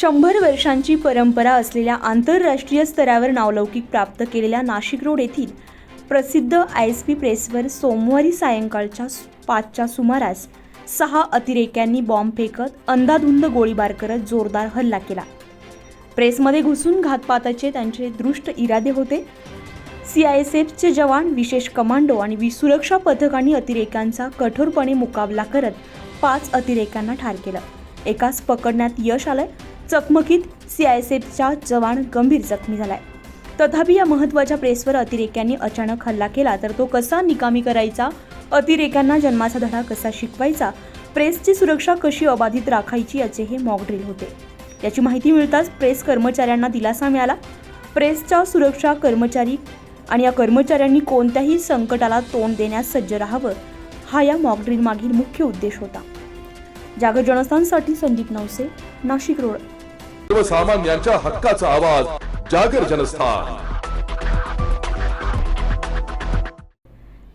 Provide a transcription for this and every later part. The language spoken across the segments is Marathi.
शंभर वर्षांची परंपरा असलेल्या आंतरराष्ट्रीय स्तरावर नावलौकिक प्राप्त केलेल्या नाशिक रोड येथील प्रसिद्ध आय एस पी प्रेसवर सोमवारी सायंकाळच्या पाचच्या सुमारास सहा अतिरेक्यांनी बॉम्ब फेकत अंधाधुंद गोळीबार करत जोरदार हल्ला केला. प्रेसमध्ये घुसून घातपाताचे त्यांचे दृष्ट इरादे होते. सी आय एस एफचे जवान विशेष कमांडो आणि वि- सुरक्षा पथकांनी अतिरेक्यांचा कठोरपणे मुकाबला करत पाच अतिरेक्यांना ठार केलं. एकास पकडण्यात यश आलंय. चकमकीत सी आय जवान गंभीर जखमी झालाय. तथापि या महत्त्वाच्या प्रेसवर अतिरेक्यांनी अचानक हल्ला केला तर तो कसा निकामी करायचा? अतिरेक्यांना जन्माचा धडा कसा शिकवायचा? प्रेसची सुरक्षा कशी अबाधित राखायची याचे हे मॉकड्रिल होते. याची माहिती मिळताच प्रेस कर्मचाऱ्यांना दिलासा मिळाला. प्रेसच्या सुरक्षा कर्मचारी आणि या कर्मचाऱ्यांनी कोणत्याही संकटाला तोंड देण्यास सज्ज राहावं हा या मॉकड्रिल मागील मुख्य उद्देश होता. जागर जनस्थानसाठी संदीप नवसे नाशिक रोड. सर्वसामान्यांच्या हक्काचा आवाज Jagar Janasthan.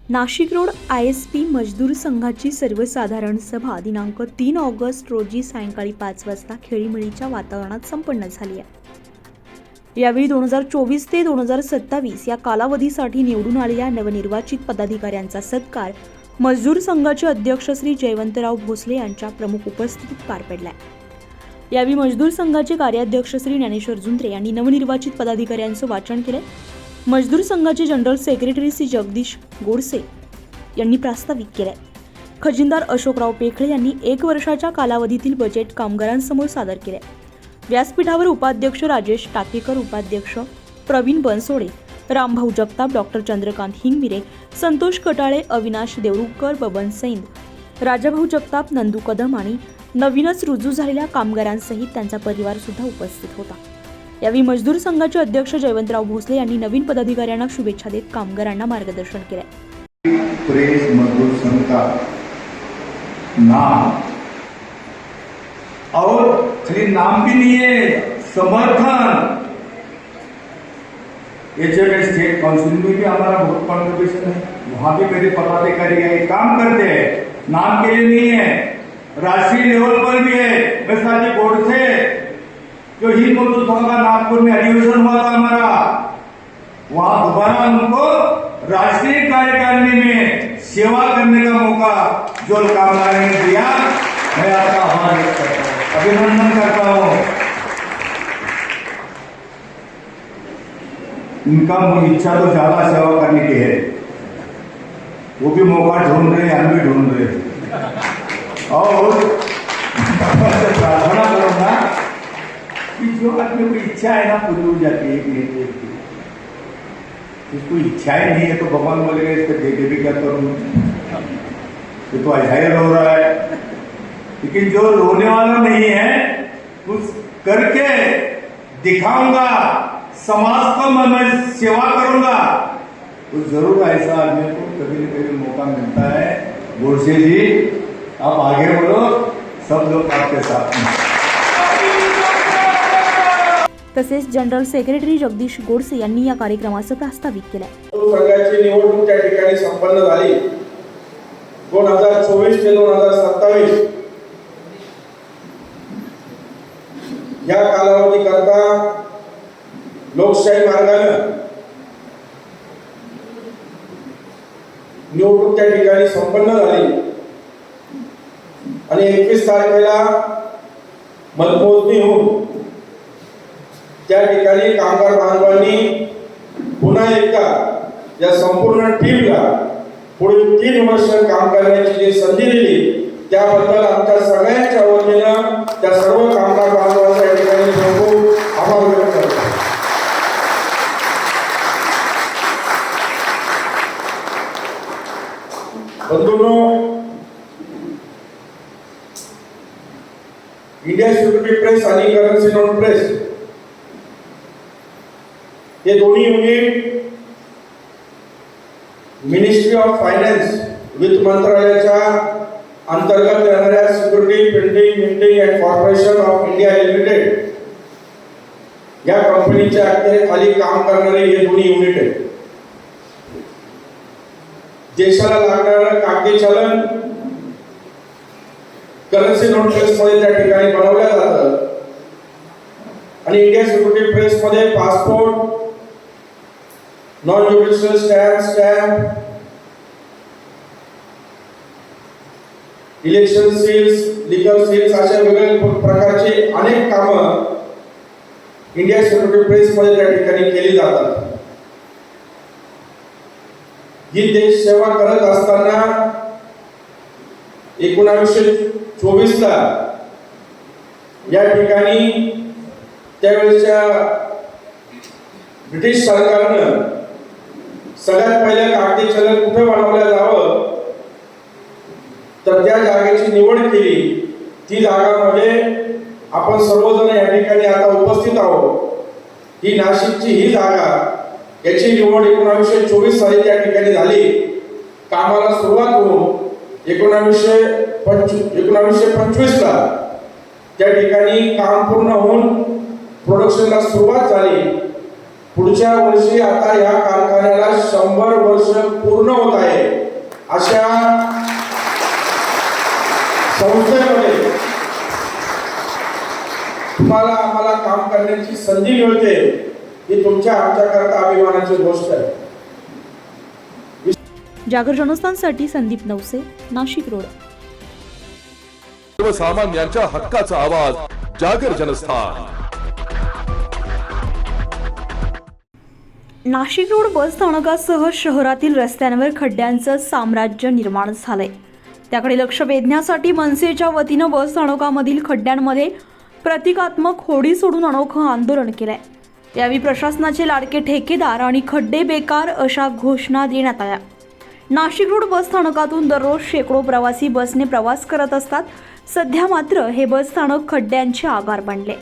Nashik road I S P मजदूर संघाची सर्वसाधारण सभा दिनांक तीन ऑगस्ट रोजी सायंकाळी पाच वाजता खेळीमेळीच्या वातावरणात संपन्न झाली आहे. यावेळी दोन हजार चोवीस ते दोन हजार सत्तावीस या कालावधीसाठी निवडून आलेल्या नवनिर्वाचित पदाधिकाऱ्यांचा सत्कार मजदूर संघाचे अध्यक्ष श्री जयवंतराव भोसले यांच्या प्रमुख उपस्थितीत पार पडलाय. यावेळी मजदूर संघाचे कार्याध्यक्ष श्री ज्ञानेश्वर जुंद्रे यांनी नवनिर्वाचित पदाधिकाऱ्यांचं वाचन केलं मजदूर संघाचे जनरल सेक्रेटरी श्री जगदीश गोडसे यांनी प्रास्ताविक केलंय. खजिनदार अशोकराव पेखळे यांनी एक वर्षाच्या कालावधीतील बजेट कामगारांसमोर सादर केले व्यासपीठावर उपाध्यक्ष राजेश टाकेकर उपाध्यक्ष प्रवीण बनसोडे रामभाऊ जगताप डॉक्टर चंद्रकांत हिंगमिरे संतोष कटाळे अविनाश देवरुखकर बबन सैंद राजाभाऊ जगताप नंदू कदम आणि नवीनच रुजू झालेल्या कामगारांसहित त्यांचा परिवार सुद्धा उपस्थित होता. यावेळी मजदूर संघाचे अध्यक्ष जयवंतराव भोसले यांनी नवीन पदाधिकाऱ्यांना शुभेच्छा देत कामगारांना मार्गदर्शन केले. प्रेस मजदूर संघ का नाम. और खाली नाम भी नहीं है समर्थन. एच स्टेट काउंसिल में भी हमारा बहुत कॉन्ट्रीब्यूशन है। वहाँ भी मेरे पदाधिकारी है काम करते हैं। नाम के लिए नहीं है, राष्ट्रीय लेवल पर भी है जी बोर्ड से। जो हिंद का नागपुर में अधिवेशन हुआ था हमारा, वहाँ दोबारा उनको राष्ट्रीय कार्यकारिणी में सेवा करने का मौका, जो कामगार ने दिया। मैं आपका आभार व्यक्त करता हूँ। अभिनंदन करता हूँ। इनका इच्छा तो ज़्यादा सेवा करने की है। वो भी मौका ढूंढ रहे हैं, हम भी ढूंढ रहे हैं। और प्रार्थना करूँगा कि जो आदमी को इच्छा है ना पूरी हो जाती है, एक एक एक की। जिसको इच्छाएँ नहीं है तो भगवान बोलेगा, इसको दे के भी क्या करूँ? ये तो अजायर हो रहा है। लेकिन जो रोने वाला नहीं है कुछ करके दिखाऊँगा। समाज को मैं, मैं सेवा करूंगा तो जरूर ऐसा आदमी को कभी न कभी मौका मिलता है। गोडसे जी आप आगे बढ़ो सब लोग आपके साथ हैं। तसेच जनरल सेक्रेटरी जगदीश गोडसे यांनी या कार्यक्रमाचं प्रास्ताविक केलंय संघाची निवडणूक त्या ठिकाणी संपन्न झाली. दोन हजार चोवीस ते दोन हजार सत्तावीस. या कालावधी करता लोकशाही मार्गानं निवडणूक त्या ठिकाणी संपन्न झाली. आणि एकवीस तारखेला मतमोजणी होऊन त्या ठिकाणी कामगार बांधवांनी पुन्हा एकदा या संपूर्ण टीमला पुढील तीन वर्ष काम करण्याची जी संधी दिली त्याबद्दल आमच्या सगळ्यांच्या वतीनं त्या सर्व कामगार बांधवांच्या या ठिकाणी मी खूप आभार व्यक्त करतो बंधूंनो इंडिया सिक्युरिटी प्रेस आणि करन्सी नोट प्रेस हे दोन्ही युनिट मिनिस्ट्री ऑफ फायनान्स वित्त मंत्रालयाच्या अंतर्गत येणाऱ्या security printing minting and corporation of India limited या कंपनीच्या अखत्यारीखाली काम करणारे हे दोन्ही युनिट आहेत. देशाला लागणारं कागदी चलन करन्सी नोटलेस मध्ये त्या ठिकाणी बनवल्या जातं. आणि इंडिया सिक्युरिटी प्रेस मध्ये passport non judicial stamp stamp election seals legal seals अशा वेगवेगळ्या प्रकारचे अनेक कामं इंडिया सिक्युरिटी प्रेस मध्ये त्या ठिकाणी केली जातात. ही देश सेवा करत असताना एकोणावीसशे चोवीस ला या ठिकाणी त्यावेळेच्या ब्रिटिश सरकारनं सगळ्यात पहिलं कागदी चलन कुठे बनवलं जावं? तर त्या जागेची निवड केली. ती जागा म्हणजे आपण सर्वजण या ठिकाणी आता उपस्थित आहोत. ही नाशिकची ही जागा याची निवड एकोणावीसशे चोवीस साली त्या ठिकाणी झाली. कामाला सुरुवात होऊन एकोणावीसशे पंचवीस एकोणावीसशे पंचवीसला त्या ठिकाणी काम पूर्ण होऊन प्रोडक्शनला सुरुवात झाली. पुढच्या वर्षी आता या कारखान्याला शंभर वर्ष पूर्ण होत आहे. अशा संस्थेमध्ये तुम्हाला आम्हाला काम करण्याची संधी मिळते. ही तुमच्या आमच्याकरता अभिमानाची गोष्ट आहे. जागर जनस्थानसाठी संदीप नवसे नाशिक रोड. सर्वसामान्यांच्या हक्काचा आवाज जागर जनस्थान. नाशिक रोड बस स्थानकासह शहरातील रस्त्यांवर खड्ड्यांचं साम्राज्य निर्माण झालंय. त्याकडे लक्ष वेधण्यासाठी मनसेच्या वतीनं बस स्थानकामधील खड्ड्यांमध्ये प्रतिकात्मक होडी सोडून अनोखं आंदोलन केलंय. यावेळी प्रशासनाचे लाडके ठेकेदार आणि खड्डे बेकार अशा घोषणा देण्यात आल्या. नाशिक रोड बस स्थानकातून दररोज शेकडो प्रवासी बसने प्रवास करत असतात. सध्या मात्र हे बस स्थानक खड्ड्यांचे आगार बनले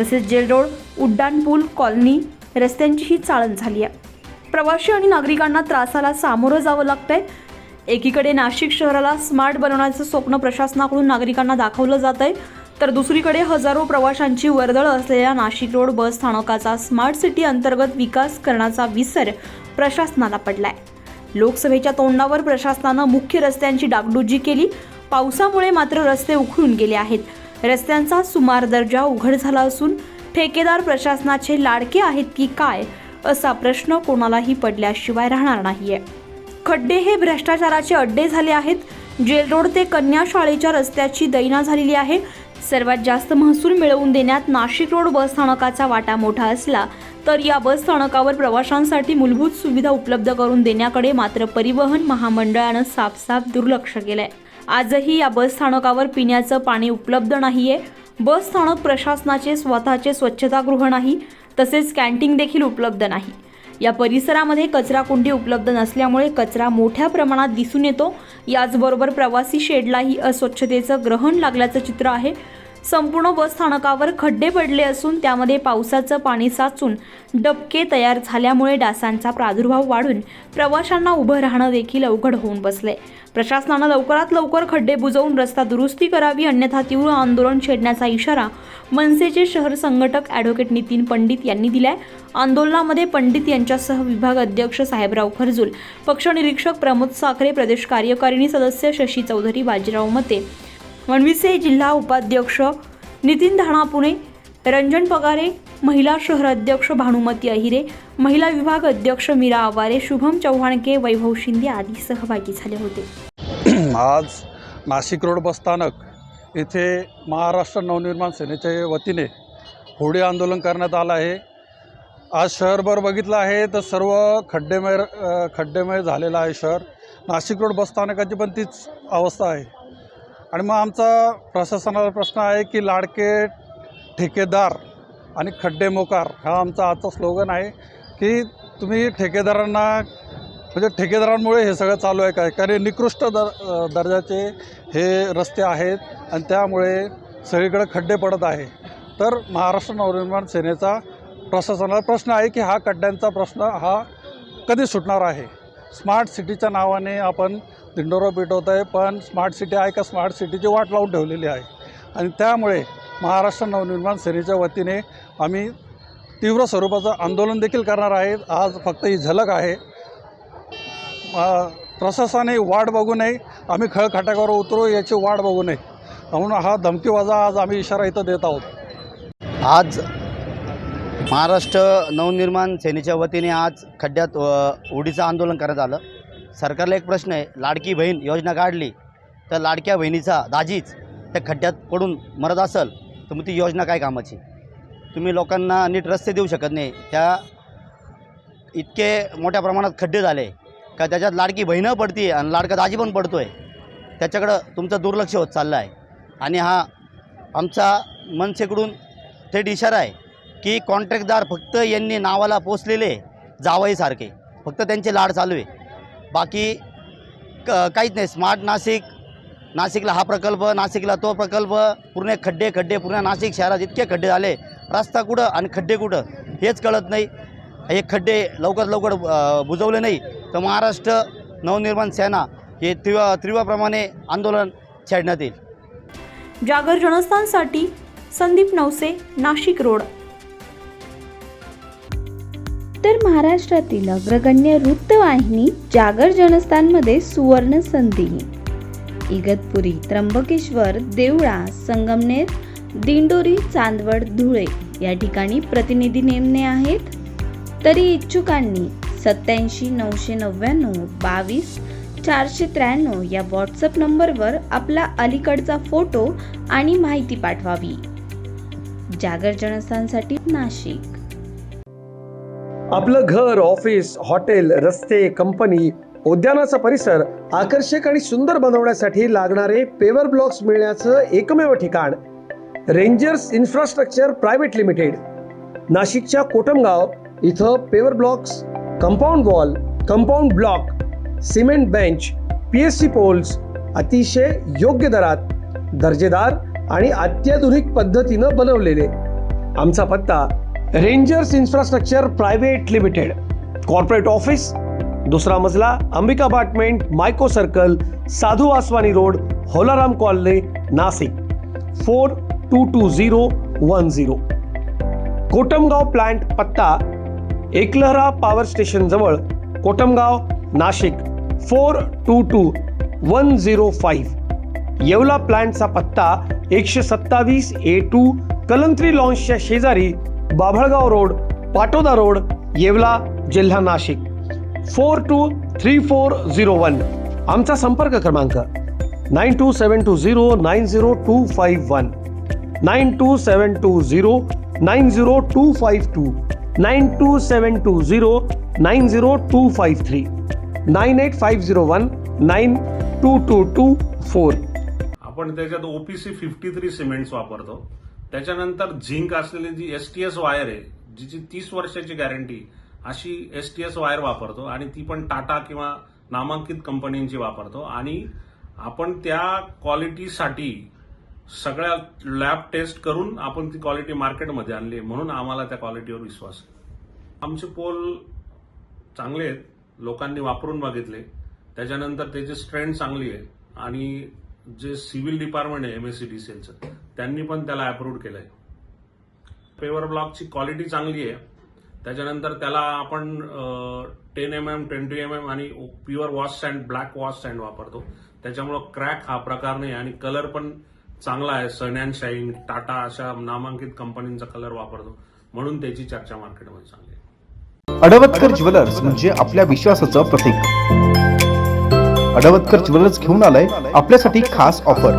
तसेच जेल रोड उड्डाणपूल कॉलनी रस्त्यांचीही चाळण झाली आहे. प्रवासी आणि नागरिकांना त्रासाला सामोरं जावं लागतंय. एकीकडे नाशिक शहराला स्मार्ट बनवण्याचं स्वप्न प्रशासनाकडून नागरिकांना दाखवलं जात आहे तर दुसरीकडे हजारो प्रवाशांची वर्दळ असलेल्या नाशिक रोड बस स्थानकाचा स्मार्ट सिटी अंतर्गत विकास करण्याचा विसर प्रशासनाला पडलाय. लोकसभेच्या तोंडावर प्रशासनानं मुख्य रस्त्यांची डागडुजी केली. पावसामुळे मात्र रस्ते उखळून गेले आहेत. रस्त्यांचा सुमार दर्जा उघड झाला असून ठेकेदार प्रशासनाचे लाडके आहेत की काय असा प्रश्न कोणालाही पडल्याशिवाय राहणार नाहीये. खड्डे हे भ्रष्टाचाराचे अड्डे झाले आहेत. जेल रोड ते कन्या शाळेच्या रस्त्याची दैना झालेली आहे. सर्वात जास्त महसूल मिळवून देण्यात नाशिक रोड बस स्थानकाचा वाटा मोठा असला तर या बस स्थानकावर प्रवाशांसाठी मूलभूत सुविधा उपलब्ध करून देण्याकडे मात्र परिवहन महामंडळानं साफसाफ दुर्लक्ष केलंय. आजही या बस स्थानकावर पिण्याचं पाणी उपलब्ध नाहीये. बस स्थानक प्रशासनाचे स्वतःचे स्वच्छतागृह नाही तसेच कॅन्टीन देखील उपलब्ध नाही. या परिसरामध्ये कचरा कुंडी उपलब्ध नसल्यामुळे कचरा मोठ्या प्रमाणात दिसून येतो. याचबरोबर प्रवासी शेडलाही अस्वच्छतेचं ग्रहण लागल्याचं चित्र आहे. संपूर्ण बस स्थानकावर खड्डे पडले असून त्यामध्ये पावसाचं पाणी साचून डबके तयार झाल्यामुळे डासांचा प्रादुर्भाव वाढून प्रवाशांना उभं राहणं देखील अवघड होऊन बसले प्रशासनानं लवकरात लवकर खड्डे बुजवून रस्ता दुरुस्ती करावी अन्यथा तीव्र आंदोलन छेडण्याचा इशारा मनसेचे शहर संघटक ॲडव्होकेट नितीन पंडित यांनी दिलाय. आंदोलनामध्ये पंडित यांच्यासह विभाग अध्यक्ष साहेबराव खरजूल पक्ष निरीक्षक प्रमोद साखरे प्रदेश कार्यकारिणी सदस्य शशी चौधरी बाजीराव मते मनविसे जिल्हा उपाध्यक्ष नितीन धाणा पुणे रंजन पगारे महिला शहर अध्यक्ष भानुमती अहिरे महिला विभाग अध्यक्ष मीरा आवारे शुभम चव्हाणके वैभव शिंदे आदी सहभागी झाले होते. आज नाशिक रोड बसस्थानक येथे महाराष्ट्र नवनिर्माण सेनेच्या वतीने होडी आंदोलन करण्यात आलं आहे. आज शहरभर बघितलं आहे तर सर्व खड्डेमय खड्डेमय झालेलं आहे शहर. नाशिक रोड बसस्थानकाची पण तीच अवस्था आहे. आणि मग आमचा प्रशासनाला प्रश्न आहे की लाडके ठेकेदार आणि खड्डे मोकार हा आमचा आजचा स्लोगन आहे की तुम्ही ठेकेदारांना म्हणजे ठेकेदारांमुळे हे सगळं चालू आहे काय? कारण निकृष्ट दर दर्जाचे हे रस्ते आहेत आणि त्यामुळे सगळीकडे खड्डे पडत आहे. तर महाराष्ट्र नवनिर्माण सेनेचा प्रशासनाला प्रश्न आहे की हा खड्ड्यांचा प्रश्न हा कधी सुटणार आहे? स्मार्ट सिटीच्या नावाने आपण दिंडोरा पेटवत आहे पण स्मार्ट सिटी आहे का स्मार्ट सिटीची वाट लावून ठेवलेली आहे. आणि त्यामुळे महाराष्ट्र नवनिर्माण सेनेच्या वतीने आम्ही तीव्र स्वरूपाचं आंदोलन देखील करणार आहे. आज फक्त ही झलक आहे. प्रशासनाने वाट बघू नये. आम्ही खळखटाकावर उतरू याची वाट बघू नये. म्हणून हा धमकीवाजा आज आम्ही इशारा इथं देत आहोत. आज महाराष्ट्र नवनिर्माण सेनेच्या वतीने आज खड्ड्यात उडीचं आंदोलन करण्यात आलं. सरकारला एक प्रश्न आहे लाडकी बहीण योजना काढली तर लाडक्या बहिणीचा दाजीच त्या खड्ड्यात पडून मरत असेल तर मग ती योजना काय कामाची? तुम्ही लोकांना नीट रस्ते देऊ शकत नाही. त्या इतके मोठ्या प्रमाणात खड्डे झाले का त्याच्यात लाडकी बहीणं पडते आणि लाडका दाजी पण पडतो आहे त्याच्याकडं तुमचं दुर्लक्ष होत चाललं आहे आणि हा आमचा मनसेकडून थेट इशारा आहे की कॉन्ट्रॅक्टदार फक्त यांनी नावाला पोचलेले जावईसारखे. फक्त त्यांचे लाड चालू आहे. बाकी क काहीच नाही. स्मार्ट नाशिक नाशिकला हा प्रकल्प नाशिकला तो प्रकल्प पूर्ण खड्डे खड्डे पूर्ण नाशिक शहरात इतके खड्डे झाले. रस्ता कुठं आणि खड्डे कुठं? हेच कळत नाही. हे खड्डे लवकर लवकर बुजवले नाही. तर महाराष्ट्र नवनिर्माण सेना हे तीव्र तीव्रप्रमाणे आंदोलन छेडण्यात येईल. जागर जनस्थानसाठी संदीप नवसे नाशिक रोड. तर महाराष्ट्रातील अग्रगण्य वृत्तवाहिनी जागर जनस्थानमध्ये सुवर्ण संधी इगतपुरी त्र्यंबकेश्वर देवळा संगमनेर दिंडोरी चांदवड धुळे या ठिकाणी प्रतिनिधी नेमणे आहेत. तरी इच्छुकांनी सत्याऐंशी नऊशे नव्याण्णव बावीस चारशे त्र्याण्णव या व्हॉट्सअप नंबरवर आपला अलीकडचा फोटो आणि माहिती पाठवावी. जागर जनस्थानसाठी नाशिक. आपलं घर ऑफिस हॉटेल रस्ते कंपनी उद्यानाचा परिसर आकर्षक आणि सुंदर बनवण्यासाठी लागणारे पेवर ब्लॉक्स मिळण्याचं एकमेव ठिकाण. रेंजर्स इन्फ्रास्ट्रक्चर प्रायव्हेट लिमिटेड नाशिकच्या कोटमगाव इथं paver blocks compound wall compound block cement bench P S C poles अतिशय योग्य दरात दर्जेदार आणि अत्याधुनिक पद्धतीनं बनवलेले. आमचा पत्ता Rangers infrastructure private limited corporate office दुसरा मजला Ambika apartment Mico circle Sadhu Aswani road Holaram colony Nashik four two two zero one zero Kotamgaon plant पत्ता एकलहरा पॉवर स्टेशन जवळ Kotamgaon Nashik four two two one zero five. Yeola प्लांटचा पत्ता एकशे सत्तावीस ए टू कलंत्री लॉन्सच्या शेजारी बाभळगाव रोड पाटोदा रोड येवला जिल्हा Nashik. Four two three four zero one. आमचा संपर्क क्रमांक nine two seven two zero nine zero two five one. Nine two seven two zero nine zero two five two. Nine two seven two zero nine zero two five three. Nine eight five zero one nine two two two four. आपण त्याच्यात ओपीसी फिफ्टी थ्री सिमेंट्स वापरतो. त्याच्यानंतर झिंक असलेली G S T S wire आहे जिची तीस वर्षाची गॅरंटी अशी एस टी एस वायर वापरतो आणि ती पण टाटा किंवा नामांकित कंपनींची वापरतो. आणि आपण त्या क्वालिटीसाठी सगळ्या लॅब टेस्ट करून आपण ती क्वालिटी मार्केटमध्ये आणली आहे. म्हणून आम्हाला त्या क्वालिटीवर विश्वास आमचे पोल चांगले आहेत. लोकांनी वापरून बघितले. त्याच्यानंतर त्याची स्ट्रेंथ चांगली आहे. आणि जे सिव्हिल डिपार्टमेंट आहे एम एस सी डी एमएससीडीसीएलचं त्यांनी पण त्याला अप्रूव्ह केलंय. पेवर ब्लॉकची क्वालिटी चांगली आहे. त्याच्यानंतर त्याला आपण ten M M twenty M M आणि pure wash sand black wash sand वापरतो. त्याच्यामुळं क्रॅक हा प्रकार नाही आणि कलर पण चांगला आहे. सन अँड शाईन टाटा अशा नामांकित कंपनींचा कलर वापरतो. म्हणून त्याची चर्चा मार्केटमध्ये चांगली आहे. अडवतकर ज्वेलर्स म्हणजे आपल्या विश्वासाचं प्रतीक. अडवतकर ज्वेलर्स घेऊन आलाय आपल्यासाठी खास ऑफर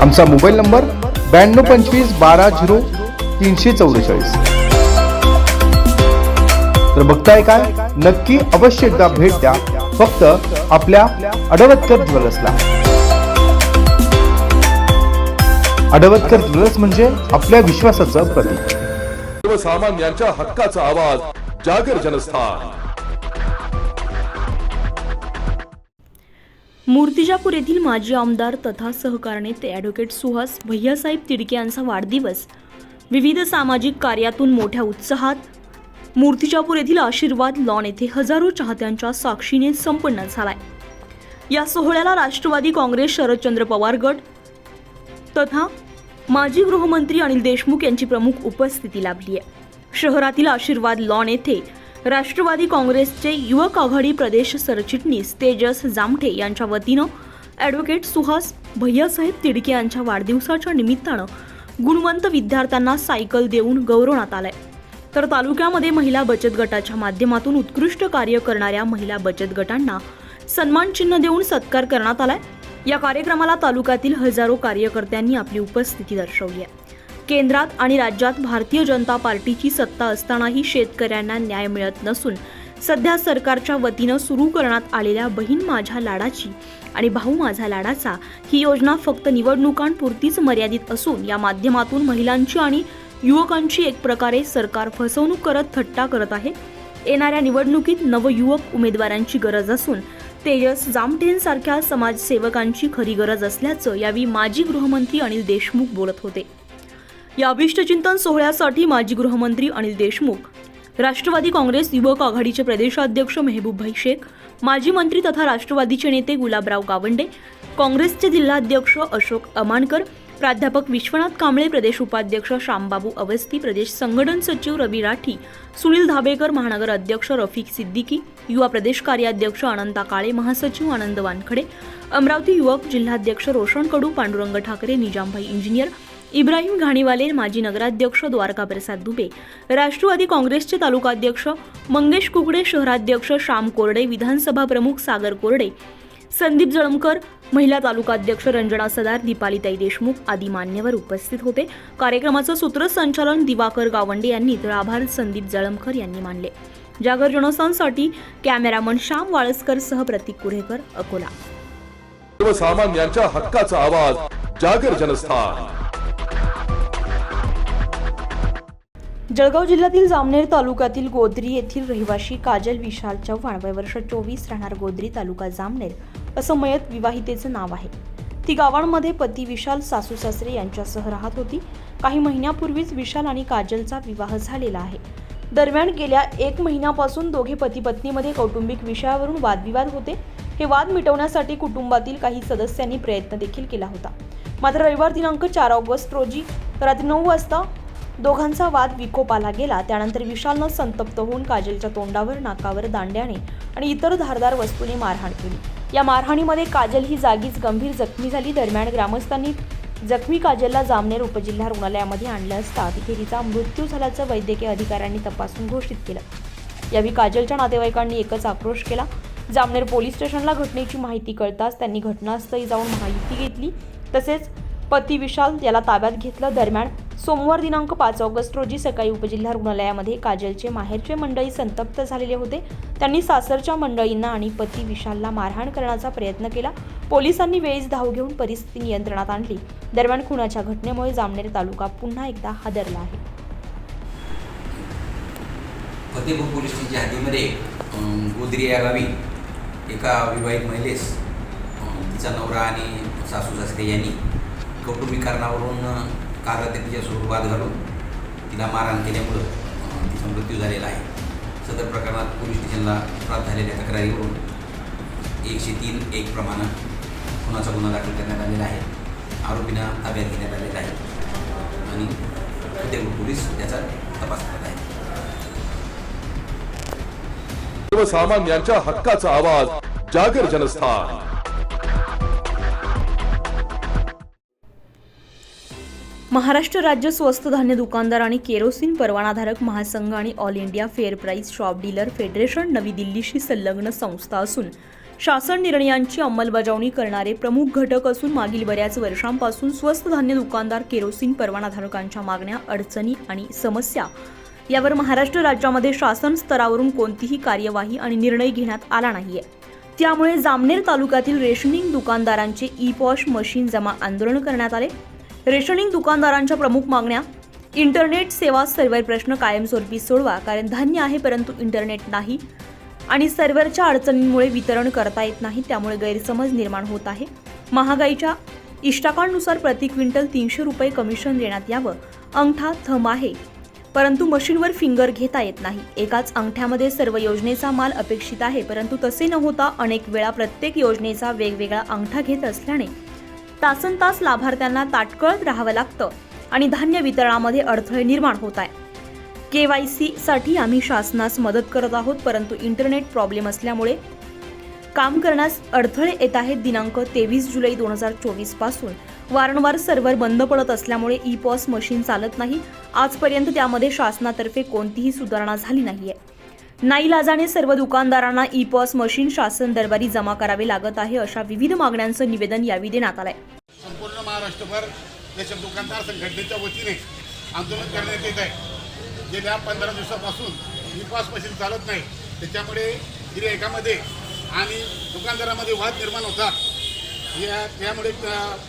आमचा मोबाईल नंबर ब्याण्णव पंचवीस बारा झिरो तीनशे चौवेचाळीस. तर बघताय काय? नक्की अवश्य एकदा भेट द्या. फक्त आपल्या अडवतकर ज्वेलर्सला. अडवतकर ज्वेलर्स म्हणजे आपल्या विश्वासाचं प्रतीक. सर्वसामान्यांच्या हक्काचा आवाज जागर जनस्थान. मूर्तिजापूर येथील माजी आमदार तथा सहकार नेते ॲडव्होकेट सुहास भैयासाहेब तिडके यांचा वाढदिवस. विविध सामाजिक कार्यातून मोठ्या उत्साहात मूर्तिजापूर येथील आशीर्वाद लॉन येथे हजारो चाहत्यांच्या साक्षीने संपन्न झालाय. या सोहळ्याला राष्ट्रवादी काँग्रेस शरदचंद्र पवार गट तथा माजी गृहमंत्री अनिल देशमुख यांची प्रमुख उपस्थिती लाभली आहे शहरातील आशीर्वाद लॉन येथे राष्ट्रवादी काँग्रेसचे युवक आघाडी प्रदेश सरचिटणीस तेजस जामठे यांच्या वतीनं ॲडव्होकेट सुहास भैयासाहेब तिडके यांच्या वाढदिवसाच्या निमित्तानं गुणवंत विद्यार्थ्यांना सायकल देऊन गौरवण्यात आलंय. तर तालुक्यामध्ये महिला बचत गटाच्या माध्यमातून उत्कृष्ट कार्य करणाऱ्या महिला बचत गटांना सन्मान चिन्ह देऊन सत्कार करण्यात आलाय. या कार्यक्रमाला तालुक्यातील हजारो कार्यकर्त्यांनी आपली उपस्थिती दर्शवली आहे. केंद्रात आणि राज्यात भारतीय जनता पार्टीची सत्ता असतानाही शेतकऱ्यांना न्याय मिळत नसून सध्या सरकारच्या वतीनं सुरू करण्यात आलेल्या बहीण माझ्या लाडाची आणि भाऊ माझा लाडाचा ही योजना फक्त निवडणुकांपुरतीच मर्यादित असून या माध्यमातून महिलांची आणि युवकांची एक प्रकारे सरकार फसवणूक करत थट्टा करत आहे. येणाऱ्या निवडणुकीत नवयुवक उमेदवारांची गरज असून तेजस जामठेंसारख्या समाजसेवकांची खरी गरज असल्याचं यावेळी माजी गृहमंत्री अनिल देशमुख बोलत होते. या अभिष्टचिंतन सोहळ्यासाठी माजी गृहमंत्री अनिल देशमुख राष्ट्रवादी काँग्रेस युवक आघाडीचे प्रदेशाध्यक्ष मेहबूबभाई शेख माजी मंत्री तथा राष्ट्रवादीचे नेते गुलाबराव गावंडे काँग्रेसचे जिल्हाध्यक्ष अशोक अमानकर प्राध्यापक विश्वनाथ कांबळे प्रदेश उपाध्यक्ष श्यामबाबू अवस्थी प्रदेश संघटन सचिव रवी राठी सुनील धाबेकर महानगर अध्यक्ष रफिक सिद्दीकी युवा प्रदेश कार्याध्यक्ष अनंता काळे महासचिव आनंद वानखडे अमरावती युवक जिल्हाध्यक्ष रोशन कडू पांडुरंग ठाकरे निजामभाई इंजिनियर इब्राहिम घाणीवाले माजी नगराध्यक्ष द्वारका प्रसाद दुबे राष्ट्रवादी काँग्रेसचे तालुकाध्यक्ष मंगेश कुकडे शहराध्यक्ष श्याम कोरडे विधानसभा प्रमुख सागर कोरडे संदीप जळमकर महिला तालुकाध्यक्ष रंजना सदार दीपालीताई देशमुख आदी मान्यवर उपस्थित होते. कार्यक्रमाचं सूत्रसंचालन दिवाकर गावंडे यांनी तर आभार संदीप जळमकर यांनी मानले. जागर जनस्थानसाठी कॅमेरामन श्याम वाळसकर सह प्रतीक कुरेकर अकोला. सर्वसामान्यांच्या हक्काचा आवाज जागर जनस्थान. जळगाव जिल्ह्यातील जामनेर तालुक्यातील गोद्री येथील रहिवाशी काजल विशाल चव्हाण वय वर्ष चोवीस राहणार गोद्री तालुका जामनेर असं मयत विवाहितेचं नाव आहे. ती गावांमध्ये पती विशाल सासू सासरे यांच्यासह राहत होती. काही महिन्यापूर्वीच विशाल आणि काजलचा विवाह झालेला आहे. दरम्यान गेल्या एक महिन्यापासून दोघे पती पत्नीमध्ये कौटुंबिक विषयावरून वादविवाद होते. हे वाद मिटवण्यासाठी कुटुंबातील काही सदस्यांनी प्रयत्न देखील केला होता. मात्र रविवार दिनांक चार ऑगस्ट रोजी रात्री नऊ वाजता दोघांचा वाद विकोपाला गेला. त्यानंतर विशालनं संतप्त होऊन काजलच्या तोंडावर नाकावर दांड्याने आणि इतर धारदार वस्तूने मारहाण केली. या मारहाणीमध्ये काजल ही जागीच गंभीर जखमी झाली. दरम्यान ग्रामस्थांनी जखमी काजलला जामनेर उपजिल्हा रुग्णालयामध्ये आणलं असता तिथे तिचा मृत्यू झाल्याचं वैद्यकीय अधिकाऱ्यांनी तपासून घोषित केलं. यावेळी काजलच्या नातेवाईकांनी एकच आक्रोश केला. जामनेर पोलीस स्टेशनला घटनेची माहिती कळताच त्यांनी घटनास्थळी जाऊन माहिती घेतली. तसेच पती विशाल याला ताब्यात घेतलं दरम्यान सोमवार दिनांक पाच ऑगस्ट रोजी सकाळी उपजिल्हा रुग्णालयामध्ये काजलचे माहेरचे मंडळी संतप्त झालेले होते. त्यांनी सासरच्या मंडळींना आणि पती विशालला मारहाण करण्याचा प्रयत्न केला. पोलिसांनी वेळीच धाव घेऊन परिस्थिती नियंत्रणात आणली. दरम्यान खुनाच्या घटनेमुळे जामनेर तालुका पुन्हा एकदा हादरला आहे. फतेपूर पोलीस स्टेशनच्या हद्दीमध्ये गोदरी या गावी एका विवाहित महिलेस तिचा नवरा आणि सासू सासरे यांनी कौटुंबिकारणावरून कारणावरून अं, तिच्यासोबत वाद घालून तिला मारहाण केल्यामुळं तिचा मृत्यू झालेला आहे. सदर प्रकरणात पोलीस स्टेशनला प्राप्त झालेल्या तक्रारीवरून एकशे तीन एक प्रमाणे खुनाचा गुन्हा दाखल करण्यात आलेला आहे. आरोपींना ताब्यात घेण्यात आलेला आहे. आणि फतेपूर पोलीस त्याचा तपास करत आहे सर्वसामान्यांच्या हक्काचा आवाज जागर जनस्थान. महाराष्ट्र राज्य स्वस्त धान्य दुकानदार आणि केरोसिन परवानाधारक महासंघ आणि all India fair price shop dealer federation नवी दिल्लीशी संलग्न संस्था असून शासन निर्णयांची अंमलबजावणी करणारे प्रमुख घटक असून मागील बऱ्याच वर्षांपासून स्वस्त धान्य दुकानदार केरोसिन परवानाधारकांच्या मागण्या अडचणी आणि समस्या यावर महाराष्ट्र राज्यामध्ये शासन स्तरावरून कोणतीही कार्यवाही आणि निर्णय घेण्यात आला नाहीये. त्यामुळे जामनेर तालुक्यातील रेशनिंग दुकानदारांचे ई पॉश मशीन जमा आंदोलन करण्यात आले. रेशनिंग दुकानदारांच्या प्रमुख मागण्या? इंटरनेट सेवा सर्व्हर प्रश्न कायमस्वरूपी सोडवा कारण धान्य आहे परंतु इंटरनेट नाही. आणि सर्व्हरच्या अडचणींमुळे वितरण करता येत नाही त्यामुळे गैरसमज निर्माण होत आहे. महागाईच्या इष्टाकांनुसार प्रति क्विंटल तीनशे रुपये कमिशन देण्यात यावं अंगठा थम आहे. परंतु मशीनवर फिंगर घेता येत नाही. एकाच अंगठ्यामध्ये सर्व योजनेचा माल अपेक्षित आहे परंतु तसे न होता अनेक वेळा प्रत्येक योजनेचा वेगवेगळा अंगठा घेत असल्याने तासन तास लाभार्थ्यांना ताटकळत राहावं लागतं आणि धान्य वितरणामध्ये अडथळे निर्माण होत आहे के वायसाठी आम्ही शासनास मदत करत आहोत परंतु इंटरनेट प्रॉब्लेम असल्यामुळे काम करण्यास अडथळे येत आहेत. दिनांक तेवीस जुलै दोन हजार चोवीसपासून वारंवार सर्व्हर बंद पडत असल्यामुळे ई पॉस मशीन चालत नाही. आजपर्यंत त्यामध्ये शासनातर्फे कोणतीही सुधारणा झाली नाहीये. नाईलाजाने सर्व दुकानदारांना ई पॉस मशीन शासन दरबारी जमा करावे लागत आहे अशा विविध मागण्यांचं निवेदन यावेळी देण्यात आलंय. संपूर्ण महाराष्ट्रभर रेशन दुकानदार संघटनेच्या वतीने आंदोलन करण्यात येत आहे. गेल्या पंधरा दिवसापासून विपास मशीन चालत नाही. त्याच्यामुळे गिरायकामध्ये आणि दुकानदारामध्ये वाद निर्माण होतात. या त्यामुळे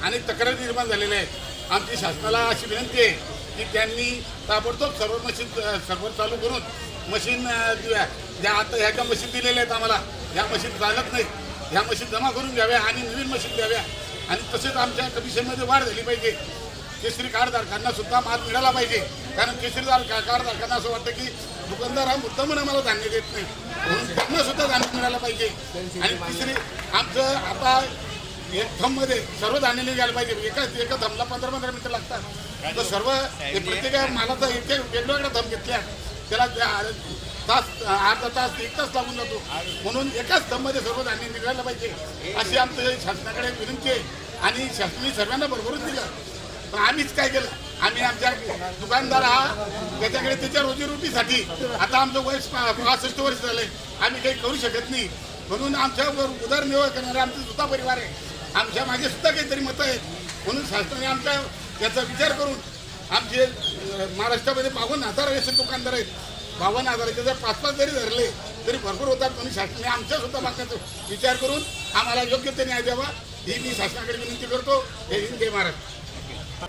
अनेक तक्रारी निर्माण झालेल्या आहेत. आमची शासनाला अशी विनंती आहे की त्यांनी ताबडतोब सर्व मशीन सर्व्हर चालू करून मशीन ज्या आता ह्या ज्या मशीन दिलेल्या आहेत आम्हाला. ह्या मशीन चालत नाही. ह्या मशीन जमा करून घ्याव्या आणि नवीन मशीन द्याव्या. आणि तसेच आमच्या कमिशनमध्ये वाढ झाली पाहिजे. केसरी कार्डधारकांना सुद्धा माल मिळाला पाहिजे. कारण केसरीदार का कार्डधारकांना असं वाटतं की दुकानदार हा मुद्दामून आम्हाला धान्य देत नाही. म्हणून त्यांना सुद्धा धान्य मिळालं पाहिजे. आणि तिसरी आमचं आता एक थंबमध्ये सर्व धान्य निघायला पाहिजे. एका एका थंबला पंधरा पंधरा मिनिटं लागतात. तर सर्व प्रत्येक मालाचा एक एक वेगवेगळा थंब घेतल्या. त्याला त्या- तास अर्धा तास एक तास लागून जातो. म्हणून एकाच स्तंभमध्ये सर्व धान्य निघायला पाहिजे. अशी आमचं शासनाकडे विनंती आहे. आणि शासनाने सर्वांना भरभरून दिलं. पण आम्हीच काय केलं? आम्ही आमच्या दुकानदार हा त्याच्याकडे त्याच्या रोजीरोटीसाठी आता आमचं वय पासष्ट वर्ष झालंय. आम्ही काही करू शकत नाही. म्हणून आमच्यावर उदरनिर्वाह करणारे आमचे सुद्धा परिवार आहे. आमच्या मागे सुद्धा काहीतरी मतं आहेत. म्हणून शासनाने आमच्या याचा विचार करून आमचे महाराष्ट्रामध्ये बावन्न हजार रेशन दुकानदार आहेत. बावन्न हजाराचे जर पाच पाच जरी धरले तरी भरपूर होतात. म्हणून शासनाने आमच्या सुद्धा मागण्याचा विचार करून आम्हाला योग्य ते न्याय द्यावा. ही मी शासनाकडे विनंती करतो. हे हिंद जय महाराष्ट्र.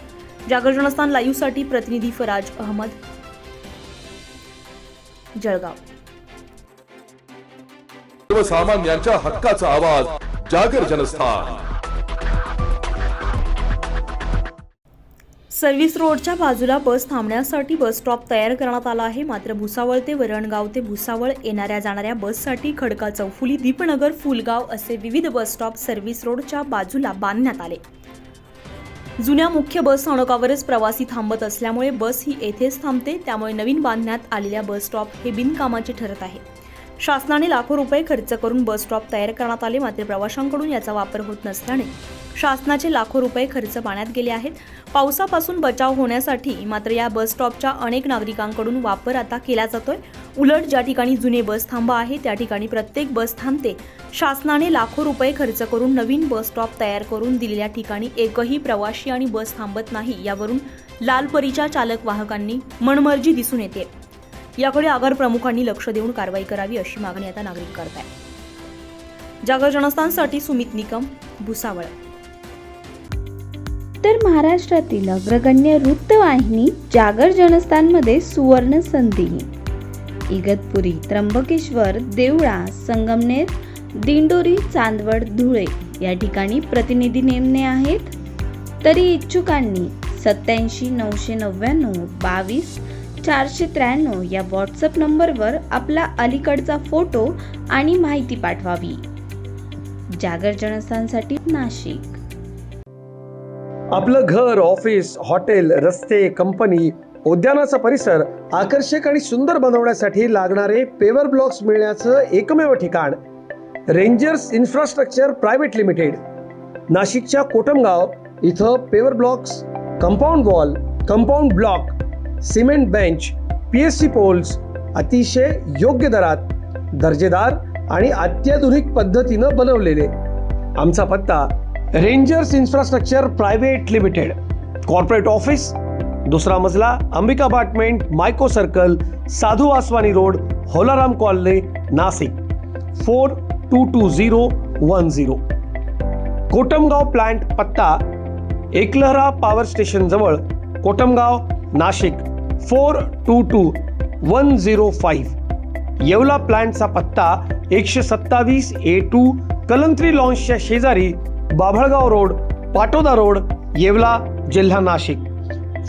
जागर जनस्थान लाईव्हसाठी प्रतिनिधी फराज अहमद. जळगाव. सर्वसामान्यांच्या हक्काचा आवाज जागर जनस्थान. सर्व्हिस रोडच्या बाजूला बस थांबण्यासाठी बस स्टॉप तयार करण्यात आला आहे. मात्र भुसावळ ते वरणगाव ते भुसावळ येणाऱ्या जाणाऱ्या बससाठी खडका चौफुली दीपनगर फुलगाव असे विविध बस स्टॉप सर्व्हिस रोडच्या बाजूला बांधण्यात आले. जुन्या मुख्य बस स्थानकावरच प्रवासी थांबत असल्यामुळे बस ही येथेच थांबते. त्यामुळे नवीन बांधण्यात आलेल्या बस स्टॉप हे बिनकामाचे ठरत आहे. शासनाने लाखो रुपये खर्च करून बस स्टॉप तयार करण्यात आले. मात्र प्रवाशांकडून याचा वापर होत नसल्याने शासनाचे लाखो रुपये खर्च पाण्यात गेले आहेत. पावसापासून बचाव होण्यासाठी मात्र या बस स्टॉपच्या अनेक नागरिकांकडून वापर आता केला जातोय. उलट ज्या ठिकाणी जुने बस थांबा आहे त्या ठिकाणी प्रत्येक बस थांबते. शासनाने लाखो रुपये खर्च करून नवीन बस स्टॉप तयार करून दिलेल्या ठिकाणी एकही प्रवाशी आणि बस थांबत नाही यावरून लालपरीच्या चालक वाहकांनी मनमर्जी दिसून येते. याकडे आगार प्रमुखांनी लक्ष देऊन कारवाई करावी अशी मागणी आता नागरिक करत आहेत जागर जनस्थानसाठी सुमित निकम भुसावळ. तर महाराष्ट्रातील अग्रगण्य वृत्तवाहिनी जागर जनस्थानमध्ये सुवर्ण संधी. इगतपुरी त्र्यंबकेश्वर देवळा संगमनेर दिंडोरी चांदवड धुळे या ठिकाणी प्रतिनिधी नेमणे आहेत. तरी इच्छुकांनी सत्याऐंशी नऊशे नव्याण्णव बावीस चारशे त्र्याण्णव या व्हॉट्सअप नंबरवर आपला अलीकडचा फोटो आणि माहिती पाठवावी. जागर जनस्थानसाठी नाशिक. आपलं घर ऑफिस हॉटेल रस्ते कंपनी उद्यानाचा परिसर आकर्षक आणि सुंदर बनवण्यासाठी लागणारे पेवर ब्लॉक्स मिळण्याचं एकमेव ठिकाण. Rangers Infrastructure Private Limited. नाशिकच्या कोटमगाव इथं paver blocks compound wall compound block cement bench P S C poles अतिशय योग्य दरात दर्जेदार आणि अत्याधुनिक पद्धतीनं बनवलेले. आमचा पत्ता Rangers Infrastructure Private Limited. Corporate office दुसरा मजला Ambika apartment Mico circle Sadhu Aswani road Holaram colony Nashik four two two zero one zero. Kotamgaon plant पत्ता एकलहरा पॉवर स्टेशन जवळ Kotamgaon Nashik four two two one zero five. Yeola प्लांटचा पत्ता एकशे सत्तावीस ए टू कलंत्री लॉन्सच्या शेजारी बाभळगाव रोड पाटोदा रोड येवला जिल्हा Nashik.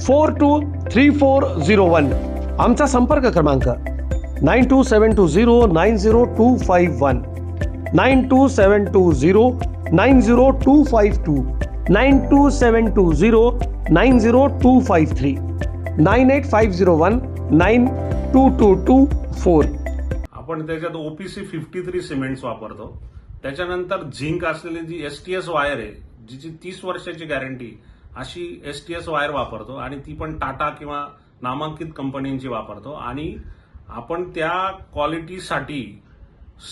Four two three four zero one. आमचा संपर्क क्रमांक nine two seven two zero nine zero two five one. Nine two seven two zero nine zero two five two. Nine two seven two zero nine zero two five three. Nine eight five zero one nine two two two four. आपण त्याच्यात ओपीसी फिफ्टी थ्री सिमेंट्स वापरतो. त्याच्यानंतर झिंक असलेली G S T S wire आहे जिची तीस वर्षाची गॅरंटी अशी एस टी एस वायर वापरतो आणि ती पण टाटा किंवा नामांकित कंपनींची वापरतो. आणि आपण त्या क्वालिटीसाठी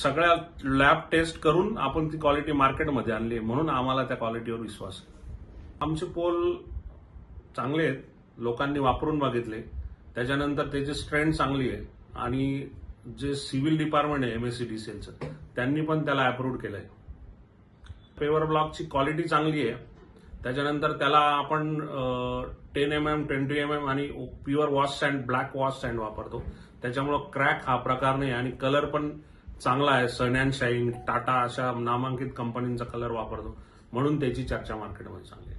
सगळ्या लॅब टेस्ट करून आपण ती क्वालिटी मार्केटमध्ये आणली म्हणून आम्हाला त्या क्वालिटीवर विश्वास आहे. आमचे पोल चांगले आहेत. लोकांनी वापरून बघितले. त्याच्यानंतर त्याची स्ट्रेंथ चांगली आहे आणि जे सिव्हिल डिपार्टमेंट आहे M S C D C एलचं त्यांनी पण त्याला अप्रूव्ह केलं आहे पेवर ब्लॉकची क्वालिटी चांगली आहे. त्याच्यानंतर त्याला आपण ten M M twenty M M आणि pure wash sand black wash sand वापरतो. त्याच्यामुळं क्रॅक हा प्रकार नाही आणि कलर पण चांगला आहे. सन अँड शाईन टाटा अशा नामांकित कंपनींचा कलर वापरतो. म्हणून त्याची चर्चा मार्केटमध्ये चांगली आहे.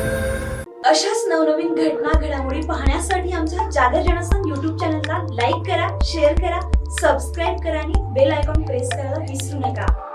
सागर आमच्या यूट्यूब जनस्थान युट्यूब चॅनलला लाईक करा शेअर करा सबस्क्राईब करा आणि बेल आयकॉन प्रेस करायला विसरू नका.